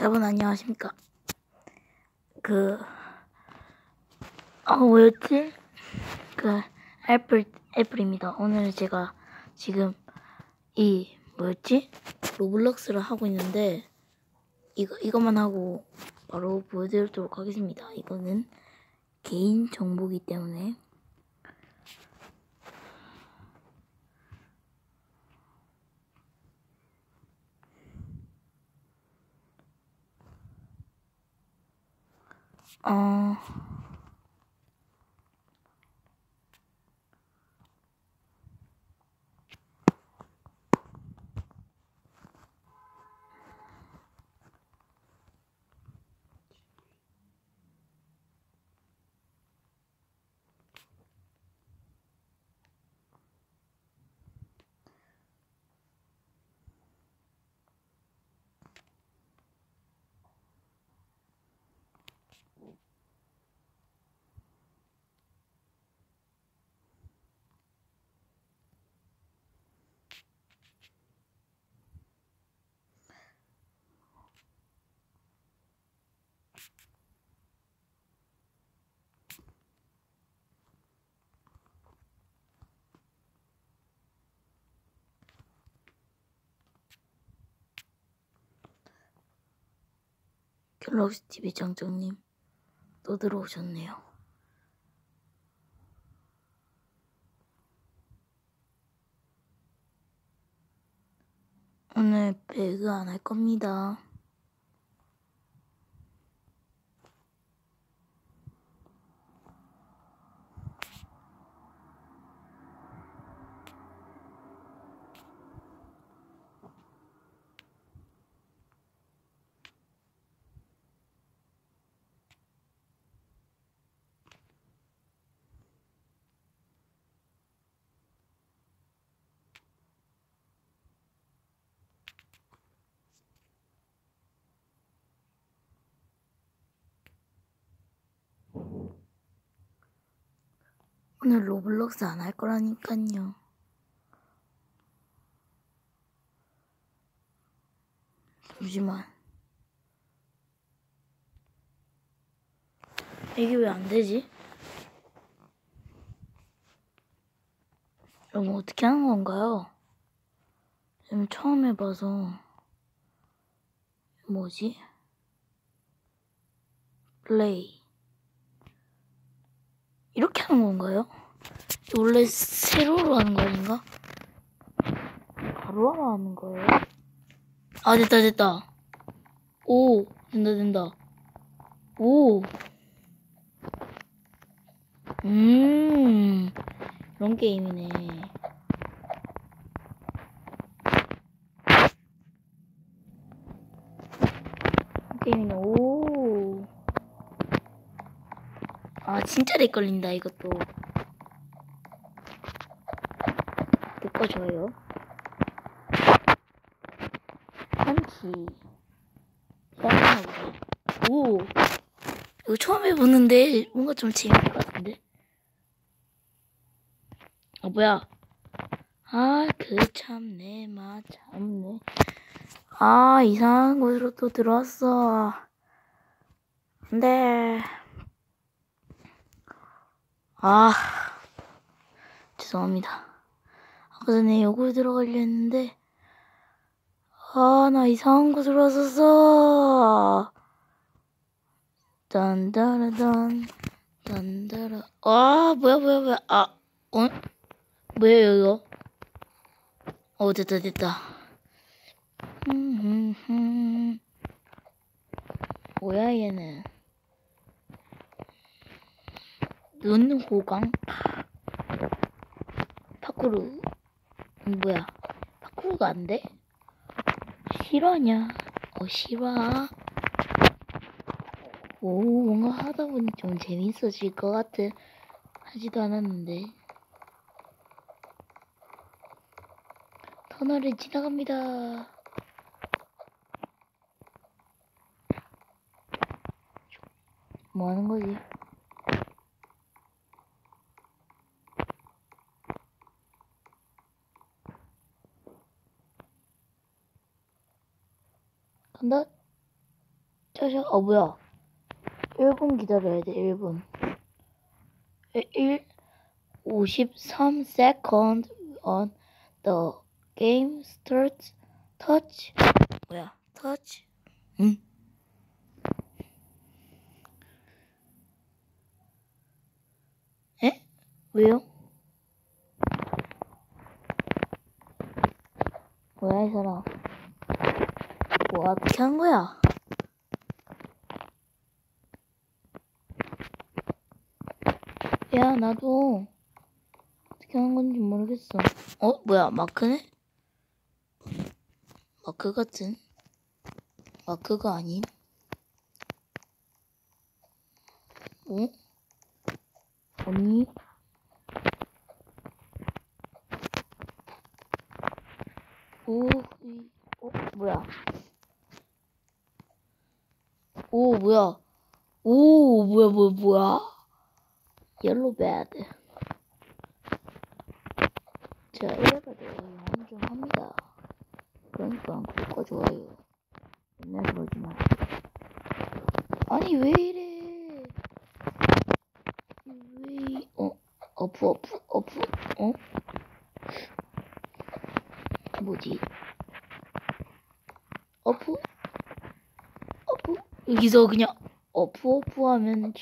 여러분 안녕하십니까? 그, 어, 뭐였지? 그, 애플, 애플입니다. 오늘 제가 지금 이, 뭐였지? 로블록스를 하고 있는데, 이거, 이것만 하고 바로 보여드리도록 하겠습니다. 이거는 개인 정보기 때문에. 어, 갤럭시 TV 장장님 또 들어오셨네요. 오늘 배그 안 할 겁니다. 오늘 로블록스 안 할 거라니깐요. 잠시만. 이게 왜 안 되지? 그럼 어떻게 하는 건가요? 지금 처음 해봐서 뭐지? 플레이 하는 건가요? 원래 세로로 하는 거 아닌가? 가로로 하는 거예요? 아 됐다 됐다 오 된다 된다 오 음, 이런 게임이네. 게임이네, 오. 아, 진짜 렉 걸린다, 이것도. 한치. 짱나보다. 오. 이거 처음 해보는데 뭔가 좀 재밌을 것 같은데? 아 뭐야? 아 그 참네 마 참네. 아 이상한 곳으로 또 들어왔어. 안돼. 아 죄송합니다. 아까 전에 여기 들어가려 했는데 아 나 이상한 곳으로 왔었어. 딴따라단 딴따라 아 뭐야 뭐야 뭐야 아 어? 뭐야 이거 어 됐다 됐다 뭐야 얘는 눈 호강 파쿠르 뭐야 파쿠르가 안 돼? 실화냐 어 실화 오, 뭔가 하다 보니 좀 재밌어질 것 같은 하지도 않았는데. 터널을 지나갑니다. 뭐 하는 거지? 간다. 짜샤, 어, 뭐야. 1분 기다려야 돼, 1분. 1, 53 second on the game starts. touch. 뭐야, touch. 응? 에? 왜요? 뭐야, 이 사람. 뭐 어떻게 한 거야? 야, 나도 어떻게 하는 건지 모르겠어. 어, 뭐야, 마크네? 마크 같은? 마크가 아닌? 어? 언니? 오, 이, 어, 뭐야? 오, 뭐야? 오, 뭐야, 뭐야, 뭐야? 옐로 배드. 자, 이래가 돼요. 영원 좀 합니다. 그러니까 구독과 좋아요. 맨날 그러지 마. 아니 왜 이래? 왜? 이- 어? 어프 어프 어프 어? 뭐지? 어프? 어프? 여기서 그냥 어프 어프 하면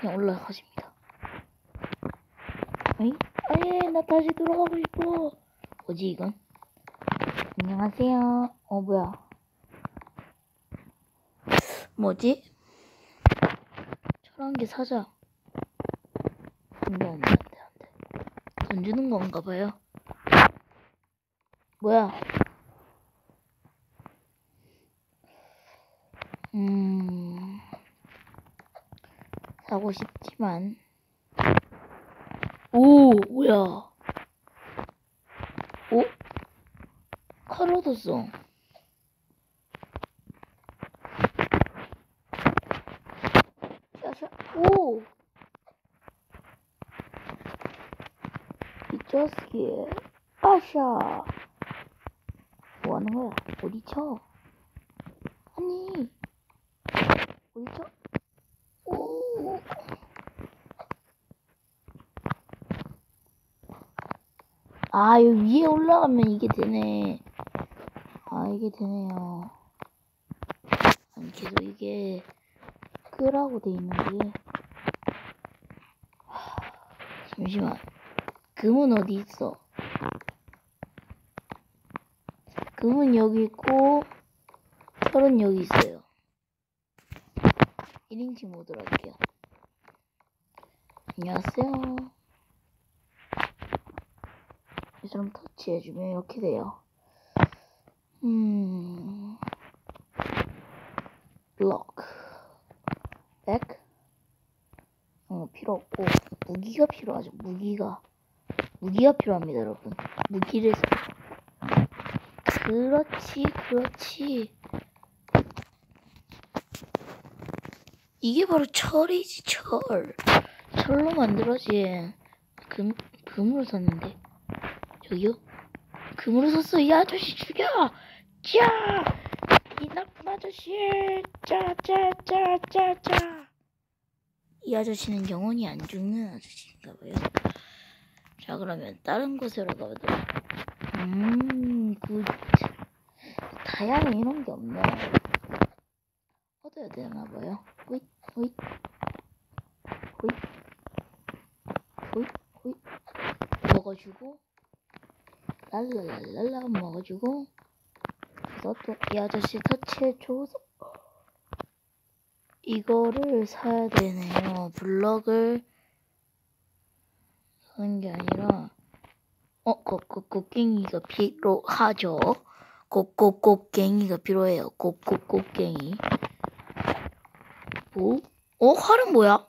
그냥 올라가십니다. 어이? 아니 나 다시 돌아가고 싶어. 뭐지 이건? 안녕하세요. 어 뭐야? 뭐지? 저런 게 사자. 안 돼 안 돼 안 돼 안 돼. 돈 주는 건가 봐요. 뭐야? 음 사고 싶지만 오 뭐야? 오 야샤 오 미쳤기 아샤 뭐 하는 거야? 어디 쳐? 아니 어디 쳐? 오 아, 여기 위에 올라가면 이게 되네. 아, 이게 되네요. 아니, 계속 이게 끄라고 돼 있는 게. 하, 잠시만. 금은 어디 있어? 금은 여기 있고, 철은 여기 있어요. 1인칭 모드로 할게요. 안녕하세요. 이 사람 터치해주면 이렇게 돼요. 음, 블록, 백, 어, 필요 없고, 무기가 필요하죠, 무기가. 무기가 필요합니다, 여러분. 무기를, 사- 그렇지, 그렇지. 이게 바로 철이지, 철. 철로 만들어진 금, 금으로 샀는데. 저기요? 금으로 샀어. 이 아저씨 죽여! 짜! 이 나쁜 아저씨! 짜, 짜, 짜, 짜, 짜! 이 아저씨는 영원히 안 죽는 아저씨인가 봐요. 자, 그러면 다른 곳으로 가보도록. 음, 굿. 다양한 이런 게 없네. 얻어야 되나 봐요. 호잇, 호잇. 호잇. 호잇. 먹어주고. 랄랄랄랄라 먹어주고 또 이 아저씨 터치해줘서 이거를 사야 되네요 블럭을 사는 게 아니라 어, 꼭꼭꼭갱이가 필요하죠 꼭꼭꼭갱이가 필요해요 꼭꼭꼭갱이 뭐? 어? 활은 뭐야?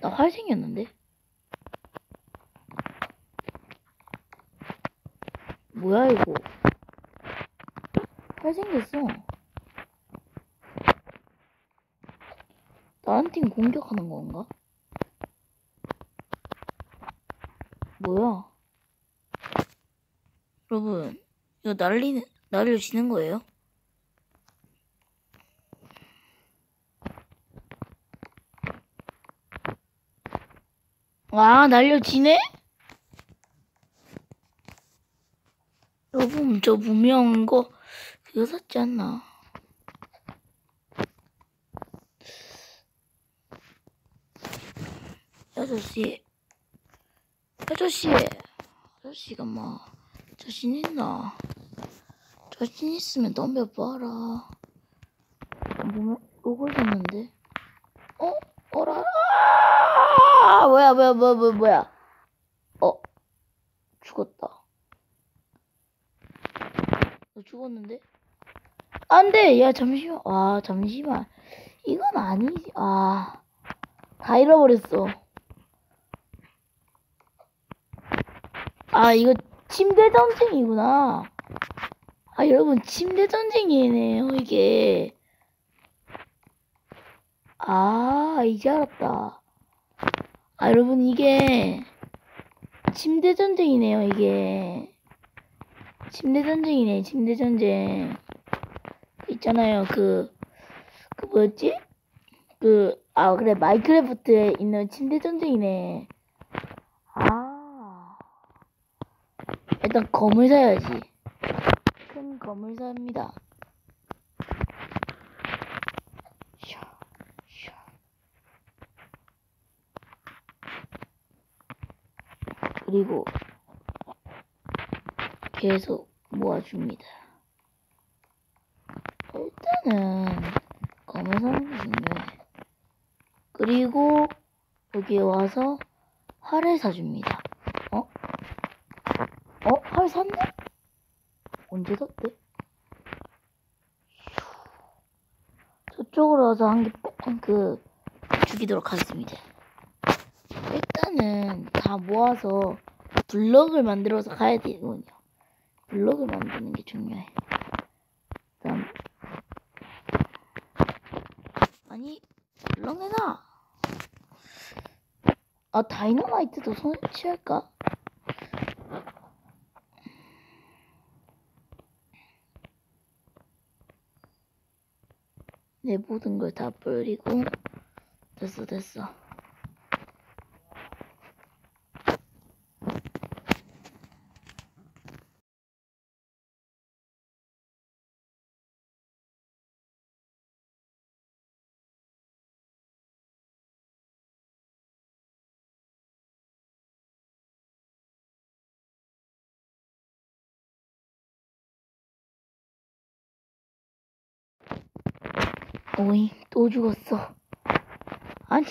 나 활 생겼는데? 뭐야 이거? 잘생겼어. 다른 팀 공격하는 건가? 뭐야? 여러분, 이거 날리는 날려지는 거예요? 아, 날려지네? 여러분, 저 분명 거 샀지 않나? 아저씨, 아저씨, 아저씨가 뭐 자신 있나? 자신 있으면 덤벼봐라. 보면 이걸 샀는데? 어? 어라? 아! 뭐야, 뭐야, 뭐야, 뭐야, 뭐야? 어? 죽었다. 너 죽었는데? 안 돼! 야, 잠시만. 아, 잠시만. 이건 아니지. 아, 다 잃어버렸어. 아, 이거 침대 전쟁이구나. 아, 여러분, 침대 전쟁이네요, 이게. 아, 이제 알았다. 아, 여러분, 이게 침대 전쟁이네요, 이게. 침대 전쟁이네, 침대 전쟁. 있잖아요, 그, 그 뭐였지? 그, 아, 그래, 마이크래프트에 있는 침대 전쟁이네. 아. 일단 검을 사야지. 큰 검을 삽니다. 그리고 계속 모아줍니다. 사는 게 중요해. 그리고 여기에 와서 활을 사줍니다. 어? 어? 활 샀네? 언제 샀대? 저쪽으로 와서 한 개, 그, 죽이도록 하겠습니다. 일단은 다 모아서 블럭을 만들어서 가야 되거든요. 블럭을 만드는 게 중요해. 그다음 블럭 내놔. 아 다이너마이트도 설치할까? 내 모든 걸다 버리고 됐어 됐어. 오잉 또 죽었어. 아니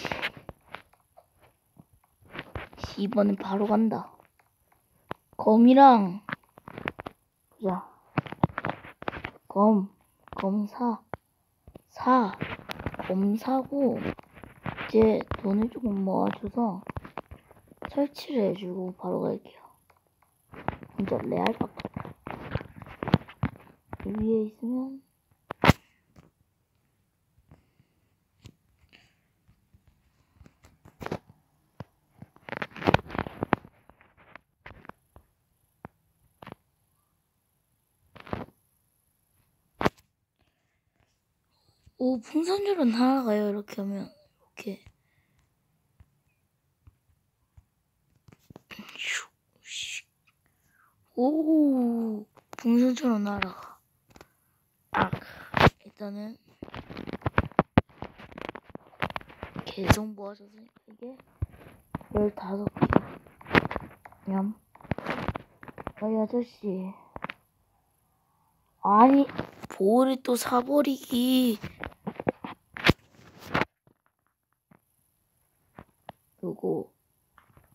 이번엔 바로 간다. 검이랑 보자. 검, 검 사, 사, 검 사고 이제 돈을 조금 모아줘서 설치를 해주고 바로 갈게요. 진짜 레알 바꿨다. 위에 있으면 풍선줄은 날아가요, 이렇게 하면. 이렇게. 오, 풍선처럼 날아가. 아, 일단은 계속 모아졌으니까 이게 15개. 냠. 어이 아저씨. 아니, 볼을 또 사버리기. 요거,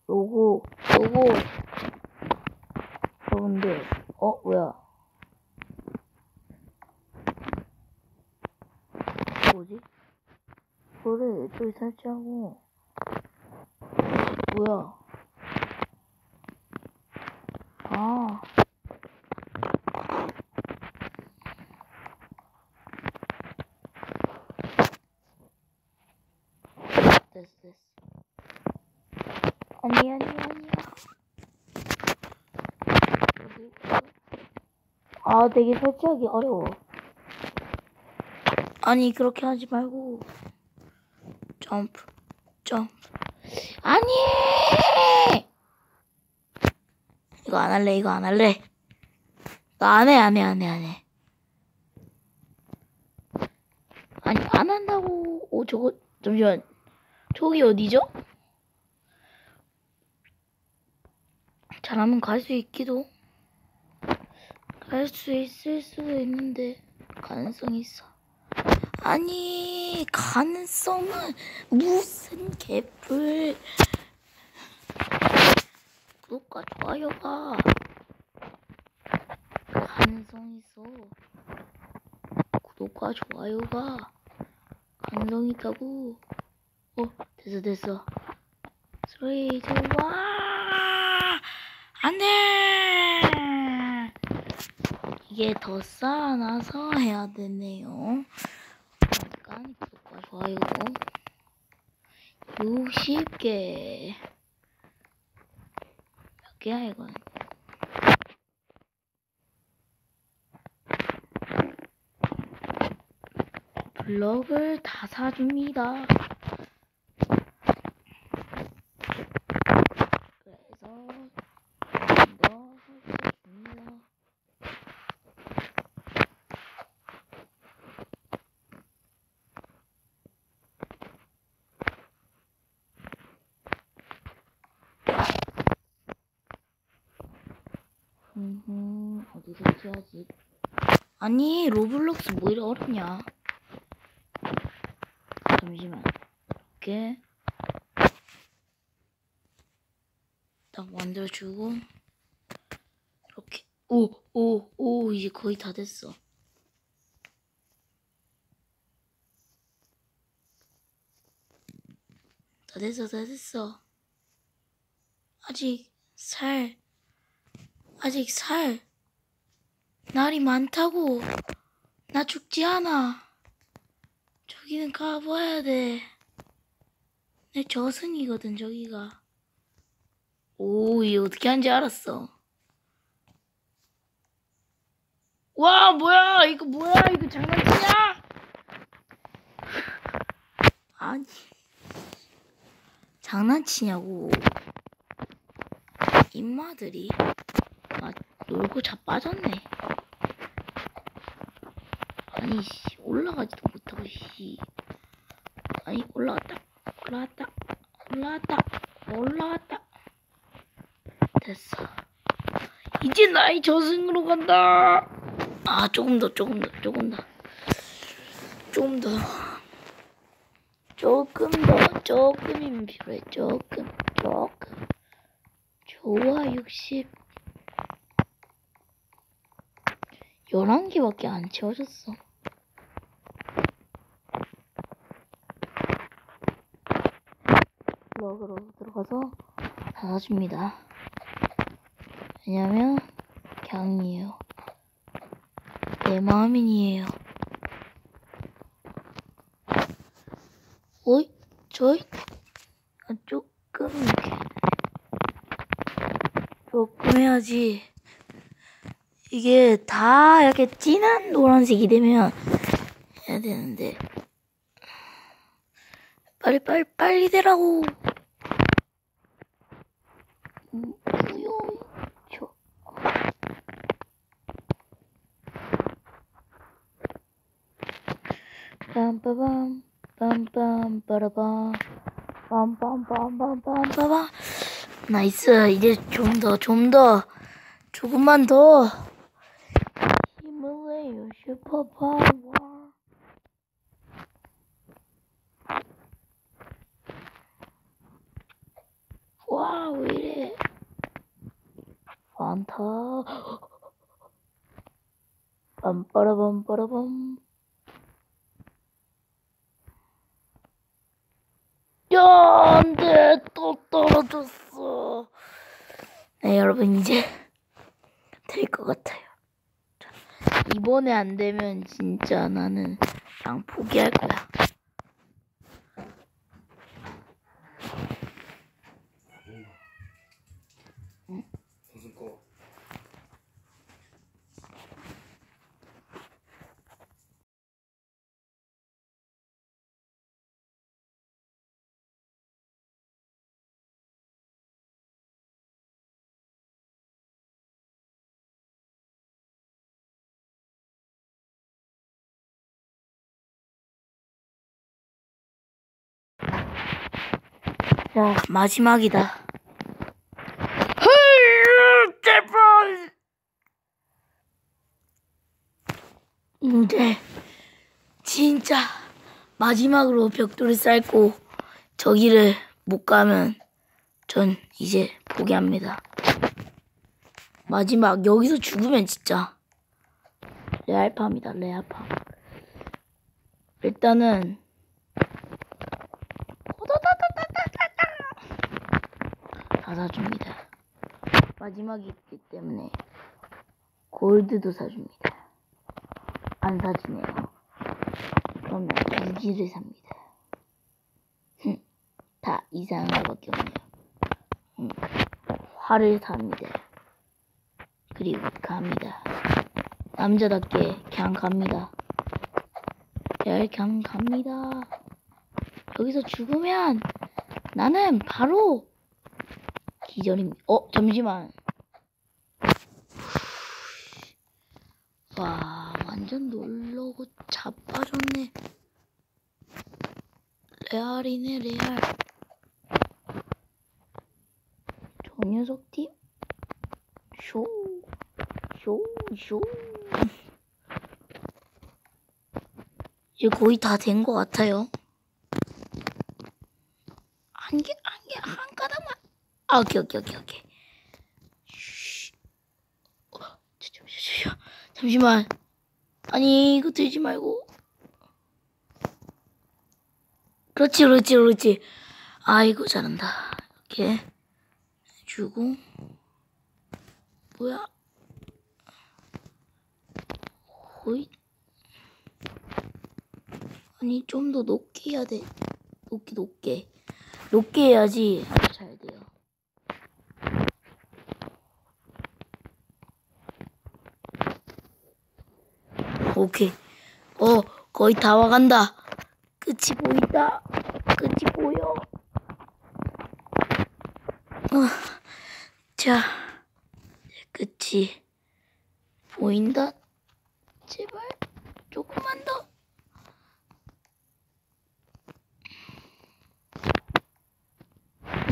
요거, 요거. 여러분들, 어, 뭐야. 뭐지? 이거를 또 설치하고, 뭐야. 아. 됐어, 됐어. 아니, 아니, 아니야. 아, 되게 설치하기 어려워. 아니, 그렇게 하지 말고. 점프, 점프. 아니! 이거 안 할래, 이거 안 할래. 나 안 해, 안 해, 안 해, 안 해. 아니, 안 한다고. 오, 저거, 잠시만. 저기 어디죠? 잘하면 갈 수 있기도. 갈 수 있을 수도 있는데, 가능성이 있어. 아니, 가능성은 무슨 개뿔. 구독과 좋아요가 가능성 있어. 구독과 좋아요가 가능성 있다고. 어, 됐어, 됐어. 스레이, 두, 와! 안 돼! 이게 더 쌓아놔서 해야 되네요. 잠깐, 구독과 좋아요. 60개. 몇 개야, 이건? 블럭을 다 사줍니다. 그래서 이거 사줍니다. 음, 어디 설치하지? 아니, 로블록스 뭐 이리 어렵냐? 잠시만. 이렇게 딱 만들어주고 이렇게 오, 오, 오, 이제 거의 다 됐어. 다 됐어, 다 됐어. 아직 살, 아직 살, 날이 많다고. 나 죽지 않아. 저기는 가봐야 돼. 내 저승이거든, 저기가. 오, 이 어떻게 하는지 알았어. 와, 뭐야, 이거 뭐야, 이거 장난치냐? 아니, 장난치냐고. 임마들이, 아, 놀고 자빠졌네. 아니, 씨, 올라가지도 못하고, 씨. 아니, 올라갔다, 올라갔다, 올라갔다, 올라갔다. 됐어. 이제 나의 저승으로 간다. 아, 조금 더, 조금 더, 조금 더. 조금 더. 조금 더, 조금이면 필요해. 조금, 조금. 좋아, 60. 11개밖에 안 채워졌어. 블럭으로 들어가서 닫아줍니다. 왜냐면 강이에요. 내 마음이에요. 어이, 저이, 아, 조금 이렇게 조금 해야지. 이게 다 이렇게 진한 노란색이 되면 해야 되는데 빨리 빨리 빨리 되라고. 음, 우요, 저. 빰빠밤 빠라밤 빰빰빰빰빰빰빰. 나이스. 이제 좀 더 좀 더. 조금만 더. 힘을 내요 슈퍼파워. 와, 왜 이래? 많다. 빰빠라밤, 야, 안 돼. 또 떨어졌어. 네, 여러분, 이제 될 것 같아요. 자, 이번에 안 되면 진짜 나는 그냥 포기할 거야. 자, 마지막이다. 헐, 제발! 이제, 진짜, 마지막으로 벽돌을 쌓고, 저기를 못 가면, 전 이제 포기합니다. 마지막, 여기서 죽으면 진짜, 레알팜이다, 레알팜. 일단은, 다 사줍니다. 마지막이 있기 때문에 골드도 사줍니다. 안 사주네요. 그러면 무기를 삽니다. 흠, 다 이상한 거밖에 없네요. 음, 활을 삽니다. 그리고 갑니다. 남자답게 그냥 갑니다. 열 그냥 갑니다. 여기서 죽으면 나는 바로 기절입니다. 어, 잠시만. 와, 완전 놀러고 자빠졌네. 레알이네, 레알. 저 녀석 팀? 쇼, 쇼, 쇼. 이제 거의 다 된 것 같아요. 한 개, 한 개, 한 가닥만. 아, 오케이, 오케이, 오케이, 오케이. 쉬. 어, 잠시만. 아니, 이거 들지 말고. 그렇지, 그렇지, 그렇지. 아이고, 잘한다. 이렇게 주고. 뭐야? 호잇. 아니, 좀 더 높게 해야 돼. 높게, 높게. 높게 해야지 잘 돼요. 오케이. 어, 거의 다 와간다. 끝이 보인다. 끝이 보여. 어, 자, 끝이 보인다. 제발 조금만 더.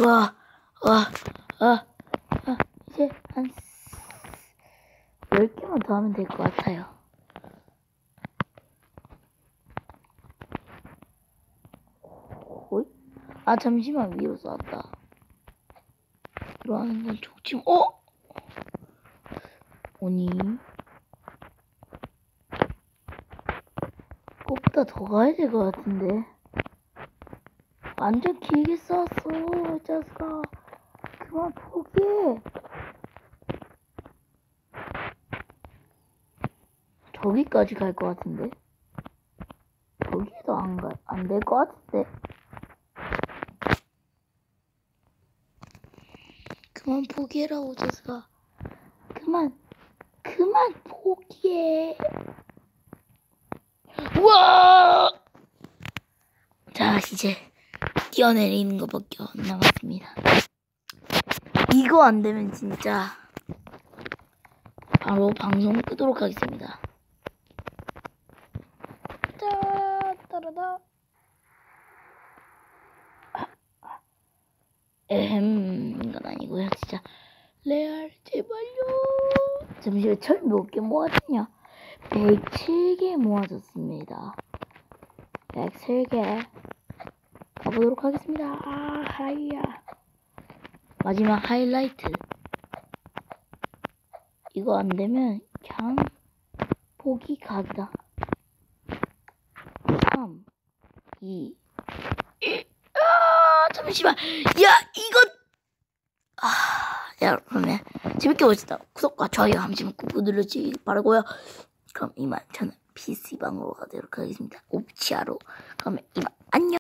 와, 와, 아, 아, 이제 한 10개만 더 하면 될 것 같아요. 호잇? 아, 잠시만, 위로 쐈다. 하는 건 좋지, 어? 오니? 그것보다 더 가야 될 것 같은데. 완전 길게 쐈어, 이 자식아. 그만 포기해. 저기까지 갈 것 같은데. 저기도 안 가, 안 될 것 같은데. 그만 포기해라, 오자스가. 그만, 그만 포기해. 우와! 자, 이제 뛰어내리는 것밖에 안 남았습니다. 이거 안 되면 진짜 바로 방송 끄도록 하겠습니다. 짜, 따라다. 에헴, 이건 아니고요, 진짜. 레알, 제발요. 잠시만, 철몇 개 모았냐? 107개 모아졌습니다. 103개. 가보도록 하겠습니다. 아, 하이야. 마지막 하이라이트. 이거 안 되면 그냥 포기 각이다. 3, 2, 1. 아, 잠시만. 야, 이거. 아, 야, 그러면 재밌게 보셨다. 구독과 좋아요 한 번씩 꾹 눌러주시기 바라고요. 그럼 이만 저는 PC방으로 가도록 하겠습니다. 옵치아로. 그러면 이만 안녕.